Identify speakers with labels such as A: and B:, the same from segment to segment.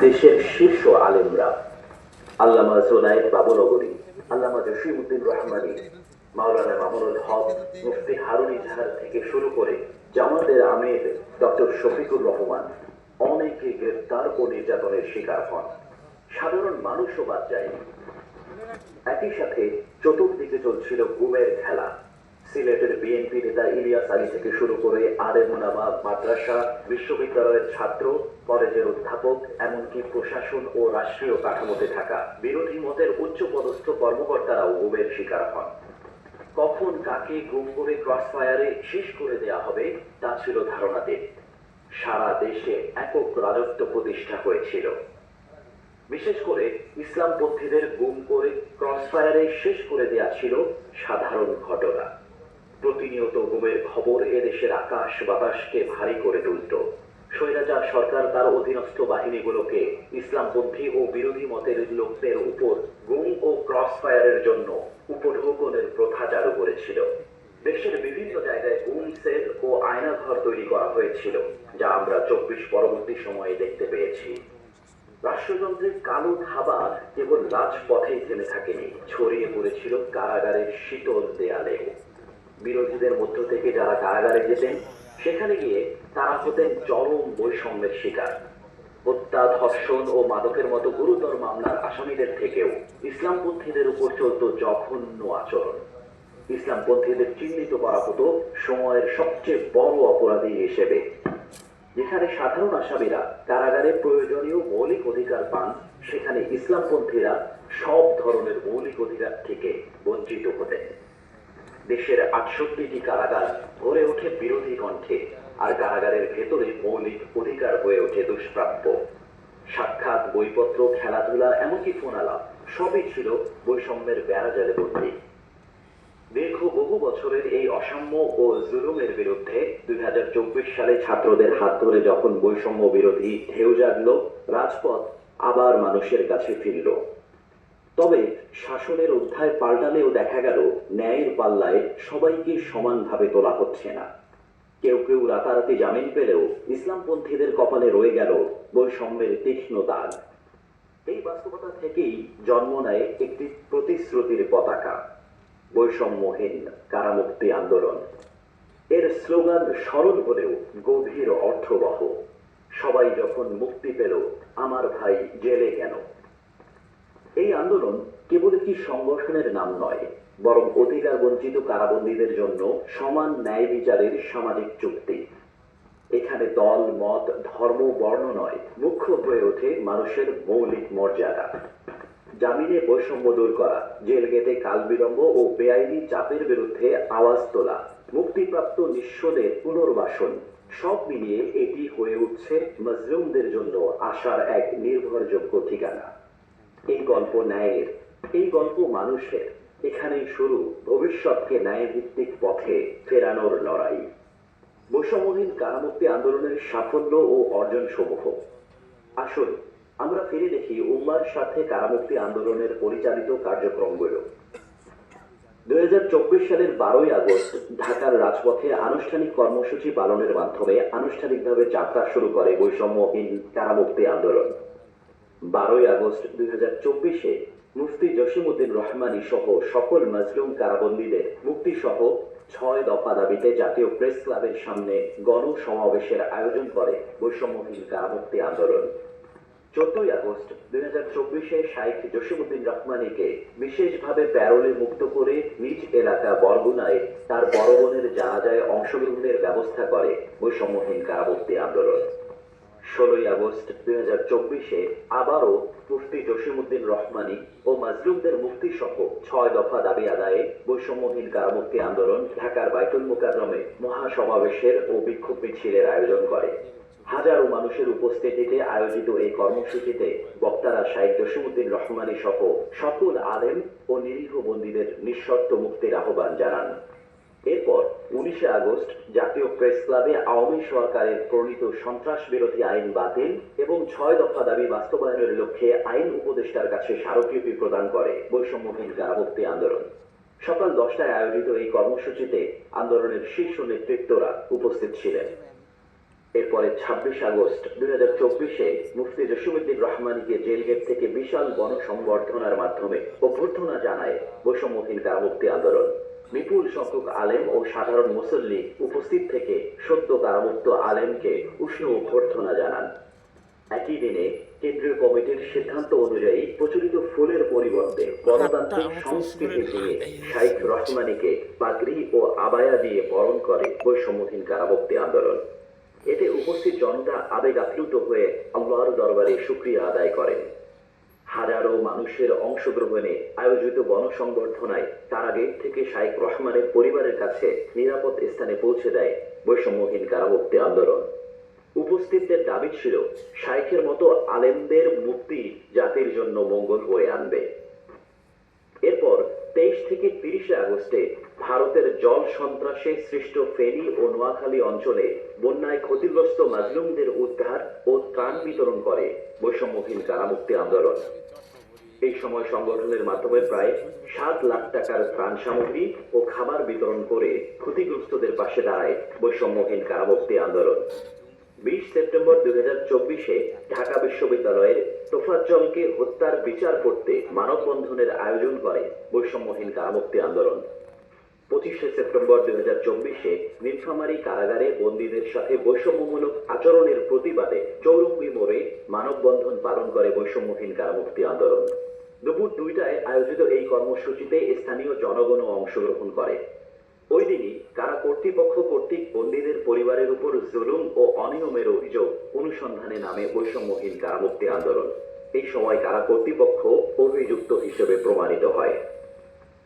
A: দেশের শীর্ষ আলেমরা, আল্লামা জোনায়েদ বাবুনগরী আল্লামা জসিমউদ্দিন রহমানী, মাওলানা মামুনুল হক, মুফতি হারুন ইজহার থেকে শুরু করে জামাতের আমির ডক্টর শফিকুর রহমান অনেকে গ্রেফতার ও নির্যাতনের শিকার হন। সাধারণ মানুষও বাদ যায়নি। একই সাথে চতুর্দিকে চলছিল গুমের খেলা। সিলেটের বিএনপি নেতা ইলিয়াস আলী থেকে শুরু করে আরে মুনামা মাদ্রাসা, বিশ্ববিদ্যালয়ের ছাত্র, কলেজের অধ্যাপক, এমনকি প্রশাসন ও রাষ্ট্রীয় কাঠামোতে থাকা বিরোধী মতের উচ্চ পদস্থ কর্মকর্তারাও গুমের শিকার হন। কখন কাকে গুম করে ক্রসফায়ারে শেষ করে দেয়া হবে, তা ছিল ধারণাতে। সারা দেশে একক রাজত্ব প্রতিষ্ঠা হয়েছিল। বিশেষ করে ইসলামপন্থীদের গুম করে ক্রসফায়ারে শেষ করে দেয়া ছিল সাধারণ ঘটনা। প্রতিনিয়ত গুমের খবর এদেশের আকাশ বাতাসকে ভারী করে তুলত। স্বৈরাচার সরকার তার অধীনস্থ বাহিনীগুলোকে ইসলামপন্থী ও বিরোধী মতের লোকদের উপর গুম ও ক্রসফায়ারের জন্য উপঢৌকনের প্রথা চালু করেছিল। দেশের বিভিন্ন জায়গায় গুম সেল ও আয়নাঘর তৈরি করা হয়েছিল, যা আমরা চব্বিশ পরবর্তী সময়ে দেখতে পেয়েছি। রাষ্ট্রযন্ত্রের কালো থাবা কেবল রাজপথেই থেমে থাকেনি, ছড়িয়ে পড়েছিল কারাগারের শীতল দেয়ালে। বিরোধীদের মধ্য থেকে যারা কারাগারে যেতেন, সেখানে গিয়ে তারা হতেন চরম বৈষম্যের শিকার। হত্যা, ধর্ষণ ও মাদকের মতো গুরুতর মামলার আসামিদের থেকেও ইসলামপন্থীদের উপর চলত জঘন্য আচরণ। ইসলামপন্থীদের চিহ্নিত করা হতো সময়ের সবচেয়ে বড় অপরাধী হিসেবে। যেখানে সাধারণ আসামিরা কারাগারে প্রয়োজনীয় মৌলিক অধিকার পান, সেখানে ইসলামপন্থীরা সব ধরনের মৌলিক অধিকার থেকে বঞ্চিত হতেন। দেশের আটষট্টিটি কারাগার ভরে ওঠে বিরোধী কণ্ঠে, আর কারাগারের ভেতরে মৌলিক অধিকার হয়ে ওঠে দুষ্প্রাপ্য। সাক্ষাৎ বইপত্র, খেলাধুলা, এমনকি ফোন আলাপ সবই ছিল বৈষম্যের বেড়াজালে বন্দী দীর্ঘ বহু বছরের এই অসাম্য ও জুলুমের বিরুদ্ধে দুই হাজার চব্বিশ সালে ছাত্রদের হাত ধরে যখন বৈষম্য বিরোধী ঢেউ জাগলো, রাজপথ আবার মানুষের কাছে ফিরল। তবে শাসনের অধ্যায় পাল্টালেও দেখা গেল, ন্যায়ের পাল্লায় সবাইকে সমানভাবে তোলা হচ্ছে না। কেউ কেউ রাতারাতি জামিন পেলেও ইসলামপন্থীদের কপালে রয়ে গেল বৈষম্যের তীক্ষ্ণ দাগ। এই বাস্তবতা থেকেই জন্ম নেয় একটি প্রতিশ্রুতির পতাকা, বৈষম্যহীন কারামুক্তি আন্দোলন। এর স্লোগান সরল হলেও গভীর অর্থবহ। সবাই যখন মুক্তি পেল, আমার ভাই জেলে কেন? এই আন্দোলন কেবল একটি সংগঠনের নাম নয়, বরং অধিকার বঞ্চিত কারাবন্দীদের জন্য সমান ন্যায় বিচারের সামাজিক চুক্তি। এখানে দল, মত, ধর্ম, বর্ণ নয়, মুখ্য হয়ে ওঠে মানুষের মৌলিক মর্যাদা। জামিনে বৈষম্য দূর করা, জেল গেটে কাল বিলম্ব ও বেআইনি চাপের বিরুদ্ধে আওয়াজ তোলা, মুক্তিপ্রাপ্ত নিঃস্বদের পুনর্বাসন, সব মিলিয়ে এটি হয়ে উঠছে মজলুমদের জন্য আশার এক নির্ভরযোগ্য ঠিকানা। এই গল্প ন্যায়ের, এই গল্প মানুষের। এখানেই শুরু ভবিষ্যৎকে ন্যায়ভিত্তিক পথে ফেরানোর লড়াই। বৈষম্যহীন কারামুক্তি আন্দোলনের সাফল্য ও অর্জন সমূহ আসুন, আমরা ফিরে দেখি উম্মার সাথে কারামুক্তি আন্দোলনের পরিচালিত কার্যক্রমগুলো। দুই হাজার চব্বিশ সালের বারোই আগস্ট ঢাকার রাজপথে আনুষ্ঠানিক কর্মসূচি পালনের মাধ্যমে আনুষ্ঠানিকভাবে যাত্রা শুরু করে বৈষম্যহীন কারামুক্তি আন্দোলন। বারোই আগস্ট দুই হাজার চব্বিশে মুফতি জসিমুদ্দিন রহমানী সহ সকল মজলুম কারাবন্দীদের মুক্তি সহ ছয় দফা দাবিতে জাতীয় প্রেস ক্লাবের সামনে গণসমাবেশের আয়োজন করে বৈষম্যহীন কারামুক্তি আন্দোলন। চোদ্দই আগস্ট দুই হাজার চব্বিশে শাইখ জসিমুদ্দিন রহমানীকে বিশেষভাবে প্যারোলে মুক্ত করে নিজ এলাকা বরগুনায় তার বড় বোনের জানাজায় অংশগ্রহণের ব্যবস্থা করে বৈষম্যহীন কারামুক্তি আন্দোলন। ষোলোই আগস্ট দুই হাজার চব্বিশে আবারও মুফতি জসিমুদ্দিন রহমানী ও মাজলুমদের মুক্তি সহ ছয় দফা দাবি আদায়ে বৈষম্যহীন কারামুক্তি আন্দোলন ঢাকার বাইতুল মোকাররমে মহাসমাবেশের ও বিক্ষোভ মিছিলের আয়োজন করে। হাজারো মানুষের উপস্থিতিতে আয়োজিত এই কর্মসূচিতে বক্তারা শাইখ জসিমুদ্দিন রহমানী সহ সকল আলেম ও নিরীহ বন্দীদের নিঃশর্ত মুক্তির আহ্বান জানান। এরপর উনিশে আগস্ট জাতীয় প্রেস ক্লাবে আওয়ামী সরকারের প্রণীত সন্ত্রাস বিরোধী আইন বাতিল এবং ছয় দফা দাবি বাস্তবায়নের লক্ষ্যে আইন উপদেষ্টার কাছে স্মারকলিপি প্রদান করে বৈষম্যহীন কারামুক্তি আন্দোলন। সকাল দশটায় আয়োজিত এই কর্মসূচিতে আন্দোলনের শীর্ষ নেতৃত্বরা উপস্থিত ছিলেন। এরপরে ছাব্বিশ আগস্ট দুই হাজার চব্বিশে মুফতি জসিমুদ্দিন রহমানিকে জেল গেট থেকে বিশাল গণসংবর্ধনার মাধ্যমে অভ্যর্থনা জানায় বৈষম্যহীন কারামুক্তি আন্দোলন। বিপুল সংখ্যক আলেম ও সাধারণ মুসল্লি উপস্থিত থেকে সদ্য কারামুক্ত আলেমকে উষ্ণ অভ্যর্থনা জানান। একই দিনে কেন্দ্রীয় কমিটির সিদ্ধান্ত অনুযায়ী প্রচলিত ফুলের পরিবর্তে গণতান্ত্রিক সংস্কৃতি দিয়ে শাইখ রহমানিকে পাগড়ি ও আবায়া দিয়ে বরণ করে বৈষম্যহীন কারামুক্তি আন্দোলন। এতে উপস্থিত জনতা আবেগ আপ্লুত হয়ে আল্লাহর দরবারে শুক্রিয়া আদায় করেন। হাজারো মানুষের অংশগ্রহণে আয়োজিত গণসংবর্ধনায় তারা গেট থেকে শাইখ রহমানের পরিবারের কাছে নিরাপদ স্থানে পৌঁছে দেয় বৈষম্যহীন কারামুক্তি আন্দোলন। উপস্থিতদের দাবি ছিল শাইখের মতো আলেমদের মুক্তি জাতির জন্য মঙ্গল বয়ে আনবে। এরপর তেইশ থেকে তিরিশে আগস্টে ভারতের জল সন্ত্রাসে সৃষ্ট ফেনী ও নোয়াখালী অঞ্চলে বন্যায় ক্ষতিগ্রস্ত মাজলুমদের উদ্ধার ও ত্রাণ বিতরণ করে বৈষম্যহীন কারামুক্তি আন্দোলন। এই সময় সংগঠনের মাধ্যমে প্রায় সাত লাখ টাকার ত্রাণ সামগ্রী ও খাবার বিতরণ করে ক্ষতিগ্রস্তদের পাশে দাঁড়ায় বৈষম্যহীন কারামুক্তি আন্দোলন। বিশ সেপ্টেম্বর দুই হাজার চব্বিশে ঢাকা বিশ্ববিদ্যালয়ের তোফাজ্জলকে হত্যার বিচার করতে মানববন্ধনের আয়োজন করে বৈষম্যহীন কারামুক্তি আন্দোলন। পঁচিশে সেপ্টেম্বর দুই হাজার চব্বিশে নীলফামারী কারাগারে বন্দীদের সাথে বৈষম্যমূলক আচরণের প্রতিবাদে চৌরঙ্গি মোড়ে মানববন্ধন পালন করে বৈষম্যহীন কারামুক্তি আন্দোলন। দুপুর দুইটায় আয়োজিত এই কর্মসূচিতে স্থানীয় জনগণও অংশগ্রহণ করে। ওই দিনই কারা কর্তৃপক্ষ কর্তৃক বন্দীদের পরিবারের উপর জুলুম ও অনিয়মের অভিযোগ অনুসন্ধানে নামে বৈষম্যহীন কারামুক্তি আন্দোলন। এই সময় কারা কর্তৃপক্ষ অভিযুক্ত হিসেবে প্রমাণিত হয়।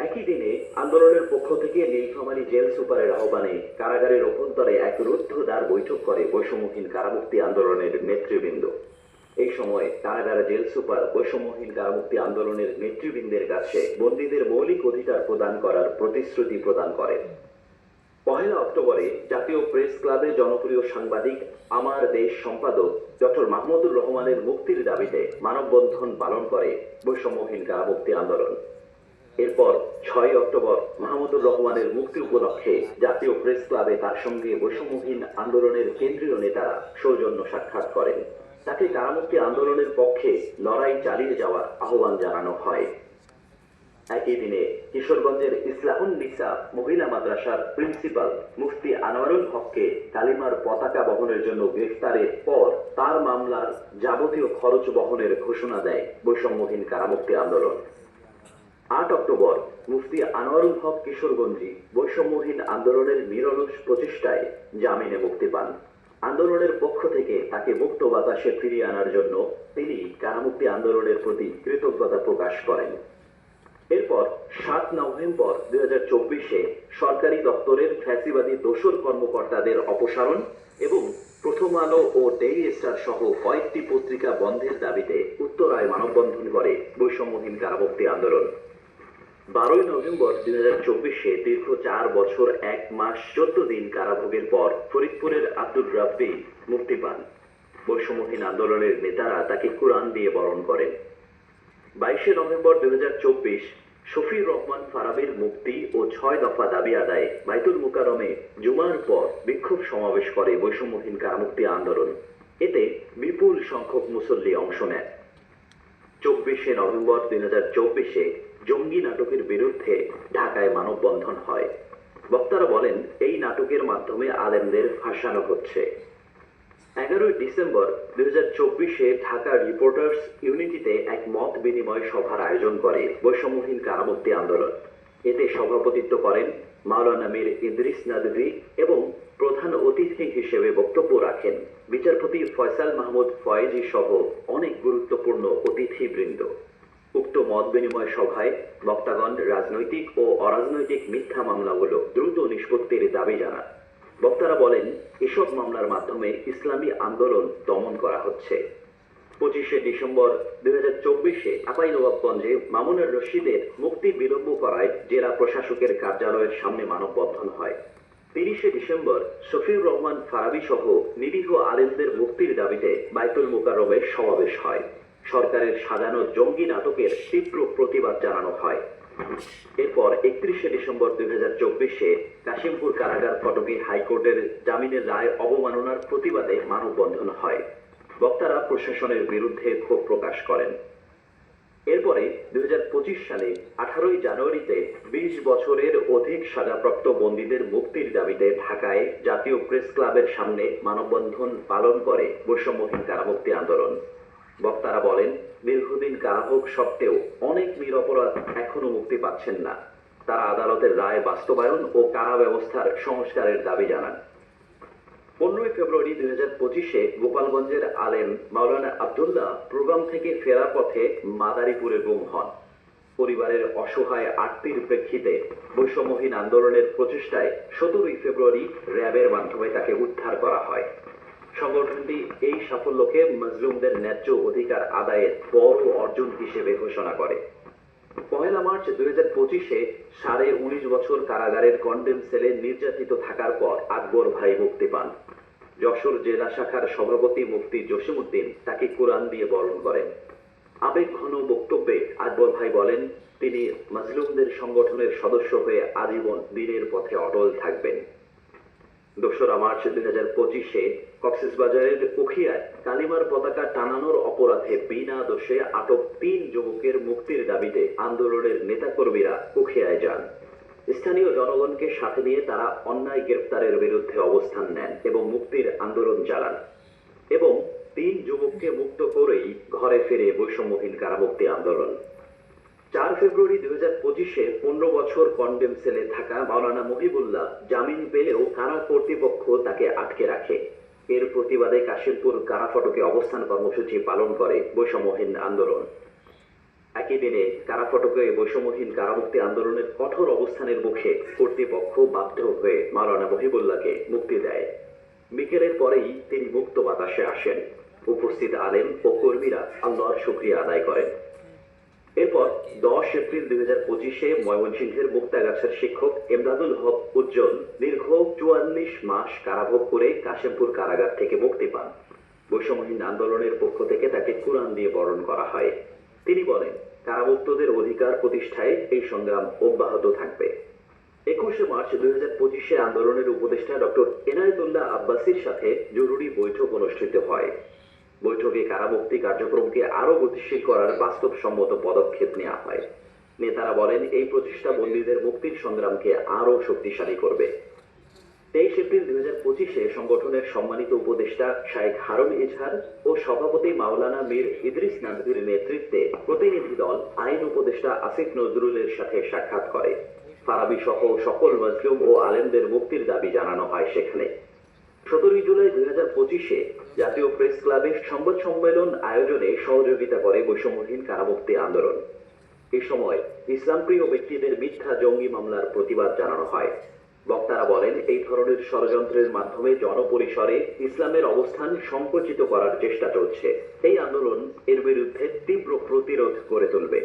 A: একই দিনে আন্দোলনের পক্ষ থেকে নীলফামারী জেল সুপারের আহ্বানে কারাগারের অভ্যন্তরে এক রুদ্ধদ্বার বৈঠক করে বৈষম্যহীন কারামুক্তি আন্দোলনের নেতৃবৃন্দ। এই সময় কারাগার জেল সুপার বৈষম্যহীন কারামুক্তি আন্দোলনের নেতৃবৃন্দের কাছে বন্দীদের মৌলিক অধিকার প্রদান করার প্রতিশ্রুতি প্রদান করেন পহেলা অক্টোবরে জাতীয় প্রেস ক্লাবে জনপ্রিয় সাংবাদিক, আমার দেশ সম্পাদক ডক্টর মাহমুদুর রহমানের মুক্তির দাবিতে মানববন্ধন পালন করে বৈষম্যহীন কারামুক্তি আন্দোলন। এরপর ছয় অক্টোবর মাহমুদুর রহমানের মুক্তি উপলক্ষে জাতীয় প্রেস ক্লাবে তার সঙ্গে বৈষম্যহীন আন্দোলনের কেন্দ্রীয় নেতারা সৌজন্য সাক্ষাৎ করেন। তাকে কারামুক্তি আন্দোলনের পক্ষে লড়াই চালিয়ে যাওয়ার আহ্বান জানানো হয়। একই দিনে কিশোরগঞ্জের ইসলাহুন নিসা মহিলা মাদ্রাসার প্রিন্সিপাল মুফতি আনোয়ারুল হককে কালিমার পতাকা বহনের জন্য গ্রেফতারের পর তার মামলার যাবতীয় খরচ বহনের ঘোষণা দেয় বৈষম্যহীন কারামুক্তি আন্দোলন। আট অক্টোবর মুফতি আনোয়ারুল হক কিশোরগঞ্জি বৈষম্যহীন আন্দোলনের নিরলস প্রচেষ্টায় জামিনে মুক্তি পান। আন্দোলনের পক্ষ থেকে তাকে মুক্ত বাতাসে ফিরিয়ে আনার জন্য তিনি কারামুক্তি আন্দোলনের প্রতি কৃতজ্ঞতা প্রকাশ করেন। এরপর সাত নভেম্বর দুই হাজার চব্বিশে সরকারি দপ্তরের ফ্যাসিবাদী দোসর কর্মকর্তাদের অপসারণ এবং প্রথম আলো ও ডেইলি স্টার সহ কয়েকটি পত্রিকা বন্ধের দাবিতে উত্তরায় মানববন্ধন করে বৈষম্যহীন কারামুক্তি আন্দোলন। বারোই নভেম্বর দুই হাজার চব্বিশে দীর্ঘ চার বছর, এক মাস, চোদ্দ দিন কারাভোগের পর ফরিদপুরের আব্দুর রাব্বি মুক্তি পান। বৈষম্যহীন আন্দোলনের নেতারা তাকে কোরআন দিয়ে বরণ করেন। বাইশে নভেম্বর দুই হাজার চব্বিশ, শফির রহমান ফারাবির মুক্তি ও ছয় দফা দাবি আদায়ে বাইতুল মুকারমে জুমার পর বিক্ষোভ সমাবেশ করে বৈষম্যহীন কারামুক্তি আন্দোলন। এতে বিপুল সংখ্যক মুসল্লি অংশ নেয় চব্বিশে নভেম্বর দুই হাজার চব্বিশে জঙ্গি নাটকের বিরুদ্ধে ঢাকায় মানববন্ধন হয়। বক্তারা বলেন, এই নাটকের মাধ্যমে আলেমদের ফাঁসানো হচ্ছে। এগারোই ডিসেম্বর দুই হাজার চব্বিশে ঢাকা রিপোর্টার্স ইউনিটিতে এক মত বিনিময় সভার আয়োজন করে বৈষম্যহীন কারামুক্তি আন্দোলন। এতে সভাপতিত্ব করেন মাওলানা মীর ইদ্রিস নাদভি এবং প্রধান অতিথি হিসেবে বক্তব্য রাখেন বিচারপতি ফয়সাল মাহমুদ ফয়েজি সহ অনেক গুরুত্বপূর্ণ অতিথিবৃন্দ। উক্ত মত বিনিময় সভায় বক্তাগণ রাজনৈতিক ও অরাজনৈতিক মিথ্যা মামলাগুলো দ্রুত নিষ্পত্তির দাবি জানান। বক্তারা বলেন, এসব মামলার মাধ্যমে ইসলামী আন্দোলন দমন করা হচ্ছে। পঁচিশে ডিসেম্বর দুই হাজার চব্বিশে আপাইনবাবগঞ্জে মামুনের রশিদের মুক্তি বিলম্ব করায় জেলা প্রশাসকের কার্যালয়ের সামনে মানববন্ধন হয়। তিরিশে ডিসেম্বর শফিউর রহমান ফারাবি সহ নিরীহ আলেমদের মুক্তির দাবিতে বাইতুল মোকাররমের সমাবেশ হয়। সরকারের সাজানো জঙ্গি নাটকের তীব্র প্রতিবাদ জানানো হয়। এরপর একত্রিশে ডিসেম্বর দুই হাজার চব্বিশে কাশিমপুর কারাগার ফটকে হাইকোর্টের জামিনের রায় অবমাননার প্রতিবাদে মানববন্ধন হয়। বক্তারা প্রশাসনের বিরুদ্ধে ক্ষোভ প্রকাশ করেন। এরপরে দুই হাজার পঁচিশ সালে আঠারোই জানুয়ারিতে বিশ বছরের অধিক সাজাপ্রাপ্ত বন্দীদের মুক্তির দাবিতে ঢাকায় জাতীয় প্রেস ক্লাবের সামনে মানববন্ধন পালন করে বৈষম্যহীন কারামুক্তি আন্দোলন। বক্তারা বলেন দীর্ঘদিন কারাভোগ সত্ত্বেও অনেক নিরপরাধ এখনও মুক্তি পাচ্ছেন না। তারা আদালতের রায় বাস্তবায়ন ও কারা ব্যবস্থার সংস্কারের দাবি জানান। পনেরোই ফেব্রুয়ারি দুই হাজার পঁচিশে গোপালগঞ্জের আলেম মাওলানা আবদুল্লাহ প্রোগ্রাম থেকে ফেরার পথে মাদারীপুরে গুম হন। পরিবারের অসহায় আর্তির প্রেক্ষিতে বৈষম্যহীন আন্দোলনের প্রচেষ্টায় সতেরোই ফেব্রুয়ারি র্যাবের মাধ্যমে তাকে উদ্ধার করা হয়। সংগঠনটি এই সাফল্যকে মজলুমদের ন্যায্য অধিকার আদায়ের বড় অর্জন হিসেবে ঘোষণা করে। পহেলা মার্চ দুই হাজার পঁচিশে সাড়ে উনিশ বছর কারাগারের কন্ডেম সেলে নির্যাতিত থাকার পর আকবর ভাই মুক্তি পান। যশোর জেলা শাখার সভাপতি মুফতি জসিমউদ্দিন তাকে কোরআন দিয়ে বরণ করেন। আবেগ ঘন বক্তব্যে আকবর ভাই বলেন, তিনি মাজলুমদের সংগঠনের সদস্য হয়ে আজীবন দিনের পথে অটল থাকবেন। দোসরা মার্চ দুই হাজার পঁচিশে কক্সবাজারের উখিয়ায় কালিমার পতাকা টানানোর অপরাধে বিনা দোষে আটক তিন যুবকের মুক্তির দাবিতে আন্দোলনের নেতাকর্মীরা উখিয়ায় যান। স্থানীয় জনগণকে সাথে নিয়ে তারা অন্যায় গ্রেফতারের বিরুদ্ধে অবস্থান নেন এবং মুক্তির আন্দোলন চালান এবং তিন যুবককে মুক্ত করেই ঘরে ফিরে বৈষম্যহীন কারামুক্তি আন্দোলন। চার ফেব্রুয়ারি দুই হাজার পঁচিশে পনেরো বছর কন্ডেম সেলে থাকা মাওলানা মহিবুল্লাহ জামিন পেলেও কারা কর্তৃপক্ষ তাকে আটকে রাখে। এর প্রতিবাদে কাশিমপুর কারা ফটকে অবস্থান কর্মসূচি পালন করে বৈষম্যহীন আন্দোলন। একই দিনে কারা ফটকে বৈষম্যহীন কারামুক্তি আন্দোলনের কঠোর অবস্থানের মুখে কর্তৃপক্ষ বাধ্য হয়ে মাওলানা মহিবুল্লাহকে মুক্তি দেয়। বিকেলের পরেই তিনি মুক্ত বাতাসে আসেন। উপস্থিত আলেম ও কর্মীরা আল্লাহর শুক্রিয়া আদায় করেন। এরপর দশ এপ্রিল দুই হাজার পঁচিশে ময়মনসিংহের মুক্তাগাছার শিক্ষক এমদাদুল হক উজ্জ্বল দীর্ঘ চুয়াল্লিশ মাস কারাভোগ করে কাশিমপুর কারাগার থেকে মুক্তি পান। বৈষম্যহীন আন্দোলনের পক্ষ থেকে তাকে কোরআন দিয়ে বরণ করা হয়। তিনি বলেন কারামুক্তদের অধিকার প্রতিষ্ঠায় এই সংগ্রাম অব্যাহত থাকবে। একুশে মার্চ দুই হাজার পঁচিশে আন্দোলনের উপদেষ্টা ডক্টর এনায়েতুল্লাহ আব্বাসির সাথে জরুরি বৈঠক অনুষ্ঠিত হয়। বৈঠকে কারামুক্তি কার্যক্রমকে আরও গতিশীল করার বাস্তবসম্মত পদক্ষেপ নেওয়া হয়। নেতারা বলেন, এই প্রচেষ্টা বন্দীদের মুক্তির সংগ্রামকে আরও শক্তিশালী করবে। তেইশ এপ্রিল দুই হাজার পঁচিশে সংগঠনের সম্মানিত উপদেষ্টা শাইখ হারুন ইজহার ও সভাপতি মাওলানা মীর ইদ্রিস নানভির নেতৃত্বে প্রতিনিধি দল আইন উপদেষ্টা আসিফ নজরুলের সাথে সাক্ষাৎ করে। ফারাবি সহ সকল মজলুম ও আলেমদের মুক্তির দাবি জানানো হয় সেখানে। সতেরোই জুলাই দুই হাজার পঁচিশে জাতীয় প্রেস ক্লাবে সংবাদ সম্মেলন আয়োজনে সহযোগিতা করে বৈষম্যহীন কারামুক্তি আন্দোলন। এ সময় ইসলামপ্রিয় ব্যক্তিদের মিথ্যা জঙ্গি মামলার প্রতিবাদ জানানো হয়। বক্তারা বলেন, এই ধরনের ষড়যন্ত্রের মাধ্যমে জনপরিসরে ইসলামের অবস্থান সংকুচিত করার চেষ্টা চলছে। এই আন্দোলন এর বিরুদ্ধে তীব্র প্রতিরোধ করে তুলবে।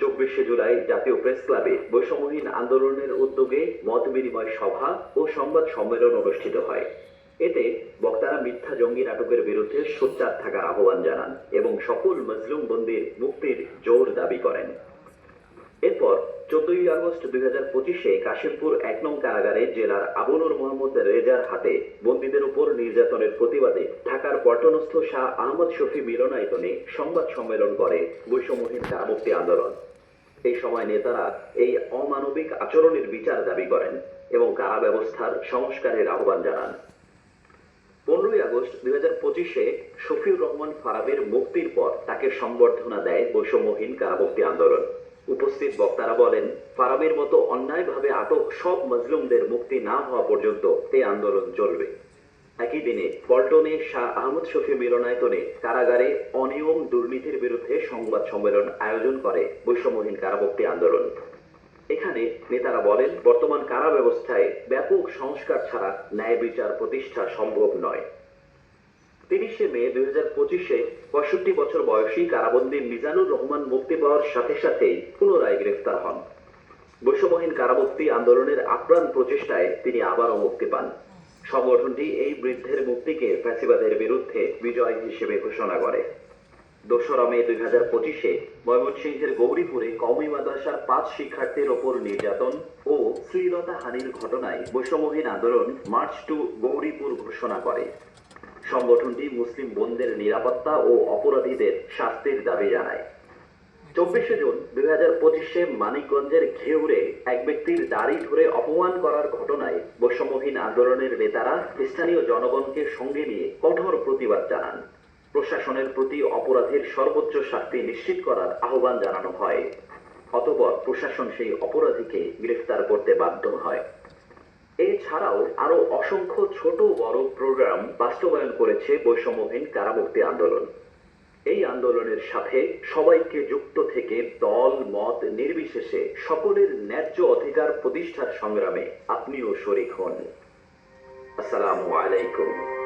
A: চব্বিশে জুলাই জাতীয় প্রেস ক্লাবে বৈষম্যহীন আন্দোলনের উদ্যোগে মত বিনিময় সভা ও সংবাদ সম্মেলন অনুষ্ঠিত হয়। এতে বক্তারা মিথ্যা জঙ্গি নাটকের বিরুদ্ধে সোচ্চার থাকার আহ্বান জানান এবং সকল মুসলিম বন্দির মুক্তির জোর দাবি করেন। এরপর চোদ্দই আগস্ট দুই হাজার পঁচিশে কাশিমপুর এক নং কারাগারে জেলার আবুনুর মোহাম্মদ রেজার হাতে বন্দীদের উপর নির্যাতনের প্রতিবাদে ঢাকার পল্টনস্থ শাহ আহমদ শফি মিলনায়তনে সংবাদ সম্মেলন করে বৈষম্যহীন কারামুক্তি আন্দোলন। এই সময় নেতারা এই অমানবিক আচরণের বিচার দাবি করেন এবং কারা ব্যবস্থার সংস্কারের আহ্বান জানান। পনেরোই আগস্ট দুই হাজার পঁচিশে শফিউর রহমান ফারাবের মুক্তির পর তাকে সম্বর্ধনা দেয় বৈষম্যহীন কারামুক্তি আন্দোলন। উপস্থিত বক্তারা বলেন, ফারাবের মতো অন্যায়ভাবে আটক সব মজলুমদের মুক্তি না হওয়া পর্যন্ত এই আন্দোলন চলবে। একই দিনে পল্টনে শাহ আহমদ শফি মিলনায়তনে কারাগারে অনিয়ম দুর্নীতির বিরুদ্ধে সংবাদ সম্মেলন আয়োজন করে বৈষম্যহীন কারামুক্তি আন্দোলন। এখানে নেতারা বলেন, বর্তমান কারা ব্যবস্থায় ব্যাপক সংস্কার ছাড়া ন্যায় বিচার প্রতিষ্ঠা সম্ভব নয়। তিরিশে মে দুই হাজার পঁচিশে পঁয়ষট্টি বছর বয়সী কারাবন্দী মিজানুর রহমান মুক্তি পাওয়ার সাথে সাথেই পুনরায় গ্রেফতার হন। বৈষম্যহীন কারামুক্তি আন্দোলনের আপ্রাণ প্রচেষ্টায় তিনি আবারও মুক্তি পান। সংগঠনটি এই বৃদ্ধের মুক্তিকে ফ্যাসিবাদের বিরুদ্ধে বিজয় হিসেবে ঘোষণা করে। দোসরা মে দুই হাজার পঁচিশে ময়মনসিংহের গৌরীপুরে কওমি মাদ্রাসার পাঁচ শিক্ষার্থীর ওপর নির্যাতন ও শ্লীলতা হানির ঘটনায় বৈষম্যহীন আন্দোলন মার্চ টু গৌরীপুর ঘোষণা করে। সংগঠনটি মুসলিম বোনদের নিরাপত্তা ও অপরাধীদের শাস্তির দাবি জানায়। চব্বিশে জুন দুই হাজার পঁচিশে মানিকগঞ্জের ঘেউরে এক ব্যক্তির দাড়ি ধরে অপমান করার ঘটনায় বৈষম্যহীন আন্দোলনের নেতারা স্থানীয় জনগণকে সঙ্গে নিয়ে কঠোর প্রতিবাদ জানান। প্রশাসনের প্রতি অপরাধের সর্বোচ্চ শাস্তি নিশ্চিত করার আহ্বান জানানো হয়। অতপর প্রশাসন সেই অপরাধীকে গ্রেফতার করতে বাধ্য হয়। এছাড়াও আরও অসংখ্য ছোট বড় প্রোগ্রাম বাস্তবায়ন করেছে বৈষম্যহীন কারামুক্তি আন্দোলন। এই আন্দোলনের সাথে সবাইকে যুক্ত থেকে দল, মত নির্বিশেষে সকলের ন্যায্য অধিকার প্রতিষ্ঠার সংগ্রামে আপনিও শরিক হন। আসসালামু আলাইকুম।